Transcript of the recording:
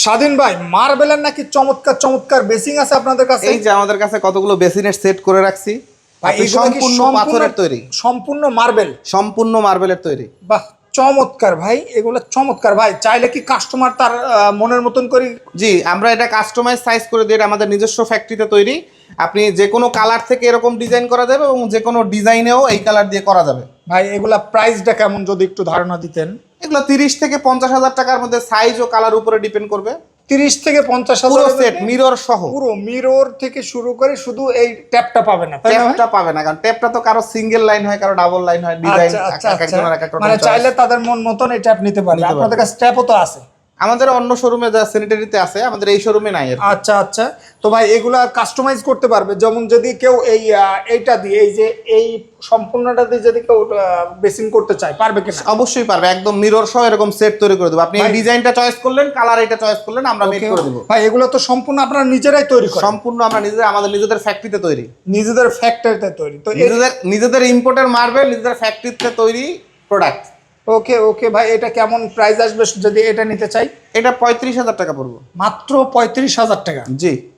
স্বাধীন ভাই মার্বেলের নাকি চমৎকার চমৎকার বেসিং আছে আপনাদের কাছে? এই যে আমাদের কাছে কতগুলো বেসিনের সেট করে রাখছি সম্পূর্ণ পাথরের তৈরি। সম্পূর্ণ মার্বেল? সম্পূর্ণ মার্বেলের তৈরি। বাহ চমৎকার ভাই এগুলো চমৎকার ভাই চাইলে কি কাস্টমার তার মনের মতন করে? জি আমরা এটা কাস্টমাইজ সাইজ করে দিই এটা আমাদের নিজস্ব ফ্যাক্টরিতে তৈরি। আপনি যে কোনো কালার থেকে এরকম ডিজাইন করা যাবে এবং যে কোনো ডিজাইনেও এই কালার দিয়ে করা যাবে। ভাই এগুলা প্রাইসটা কেমন যদি একটু ধারণা দিতেন? এগুলো তিরিশ থেকে পঞ্চাশ হাজার টাকার মধ্যে সাইজ ও কালার উপরে ডিপেন্ড করবে। তিরিশ থেকে পঞ্চাশ হাজার সেট মিরর সহ। পুরো মিরর থেকে শুরু করে শুধু এই ট্যাপটা পাবে না? ট্যাপটা পাবে না কারণ ট্যাপটা তো কারও সিঙ্গেল লাইন হয় কারও ডাবল লাইন হয় ডিজাইন আচ্ছা আচ্ছা। আচ্ছা। মানে চাইলে তাদের মন মতন এই ট্যাপ নিতে পারে। আপনাদের কাছে ট্যাপও তো আছে। আমাদের অন্য শোরুমে যা স্যানিটারিতে আছে আমাদের এই শোরুমে নাই আচ্ছা আচ্ছা। তো ভাই এগুলা কাস্টমাইজ করতে পারবে। যেমন যদি কেউ এই এইটা দিয়ে এই যে এই সম্পূর্ণটা দিয়ে যদি কেউ বেসিং করতে চায় পারবে কি অবশ্যই পারবে। একদম মিরর সহ এরকম সেট তৈরি করে দেবো। আপনি এই ডিজাইনটা চয়েস করলেন কালার এটা চয়েস করলেন আমরা মেক করে দেবো। ভাই এগুলো তো সম্পূর্ণ আপনারা নিজেরাই তৈরি করেন। সম্পূর্ণ আমরা নিজেদের আমাদের নিজেদের ফ্যাক্টরিতে তৈরি। নিজেদের ফ্যাক্টরিতে তৈরি। তো নিজেদের নিজেদের ইম্পোর্টের মার্বেল নিজেদের ফ্যাক্টরিতে তৈরি প্রোডাক্ট ওকে ওকে ভাই এটা কেমন প্রাইস আসবে যদি এটা নিতে চাই? এটা পঁয়ত্রিশ হাজার টাকা পড়ব। মাত্র পঁয়ত্রিশ হাজার টাকা। জি।